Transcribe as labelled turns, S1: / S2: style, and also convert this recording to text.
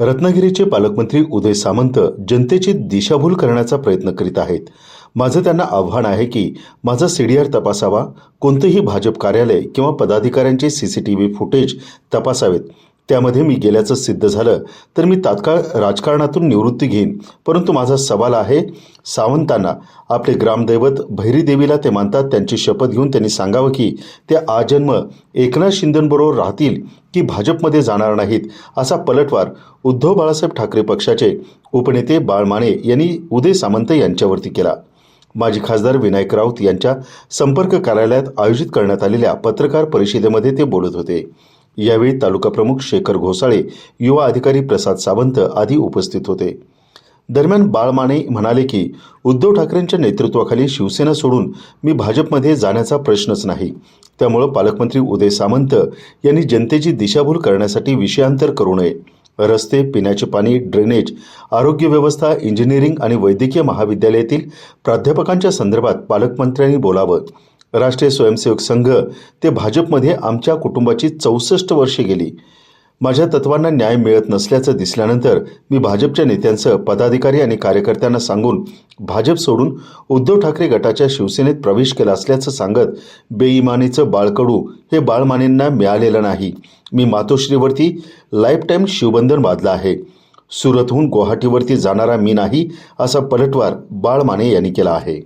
S1: रत्नागिरीचे पालकमंत्री उदय सामंत जनतेची दिशाभूल करण्याचा प्रयत्न करीत आहेत. माझं त्यांना आव्हान आहे की माझा सीडीआर तपासावा कोणतेही भाजप कार्यालय किंवा पदाधिकाऱ्यांचे C C T V footage तपासावेत. त्यामध्ये मी गेल्याचं सिद्ध झालं. तर मी तात्काळ राजकारणातून निवृत्ती घेईन. परंतु माझा सवाल आहे सावंतांना. आपले ग्रामदैवत भैरी देवीला ते मानतात त्यांची शपथ घेऊन त्यांनी सांगावं की ते आजन्म एकनाथ शिंदेबरोबर राहतील की भाजपमध्ये जाणार नाहीत? असा पलटवार उद्धव बाळासाहेब ठाकरे पक्षाचे उपनेते बाळ माने यांनी उदय सामंत यांच्यावरती केला. माजी खासदार विनायक राऊत यांच्या संपर्क कार्यालयात आयोजित करण्यात आलेल्या पत्रकार परिषदेमध्ये ते बोलत होते. यावेळी तालुका प्रमुख शेखर घोसाळे युवा अधिकारी प्रसाद सावंत आदी उपस्थित होते. दरम्यान बाळमाने म्हणाले की उद्धव ठाकरेंच्या नेतृत्वाखाली शिवसेना सोडून मी भाजपमध्ये जाण्याचा प्रश्नच नाही. त्यामुळं पालकमंत्री उदय सामंत यांनी जनतेची दिशाभूल करण्यासाठी विषयांतर करू नये. रस्ते पिण्याचे पाणी ड्रेनेज आरोग्य व्यवस्था इंजिनिअरिंग आणि वैद्यकीय महाविद्यालयातील प्राध्यापकांच्या संदर्भात पालकमंत्र्यांनी बोलावं. राष्ट्रीय स्वयंसेवक संघ ते भाजपमध्ये आमच्या कुटुंबाची चौसष्ट वर्षे गेली. माझ्या तत्वांना न्याय मिळत नसल्याचं दिसल्यानंतर मी भाजपच्या नेत्यांसह पदाधिकारी आणि कार्यकर्त्यांना सांगून भाजप सोडून उद्धव ठाकरे गटाच्या शिवसेनेत प्रवेश केला असल्याचं सांगत बेईमानीचं बाळकडू हे बाळमानेंना मिळालेलं नाही. मी मातोश्रीवरती लाईफटाईम शिवबंधन बांधलं आहे. सुरतहून गुवाहाटीवरती जाणारा मी नाही असा पलटवार बाळमाने यांनी केला आहे.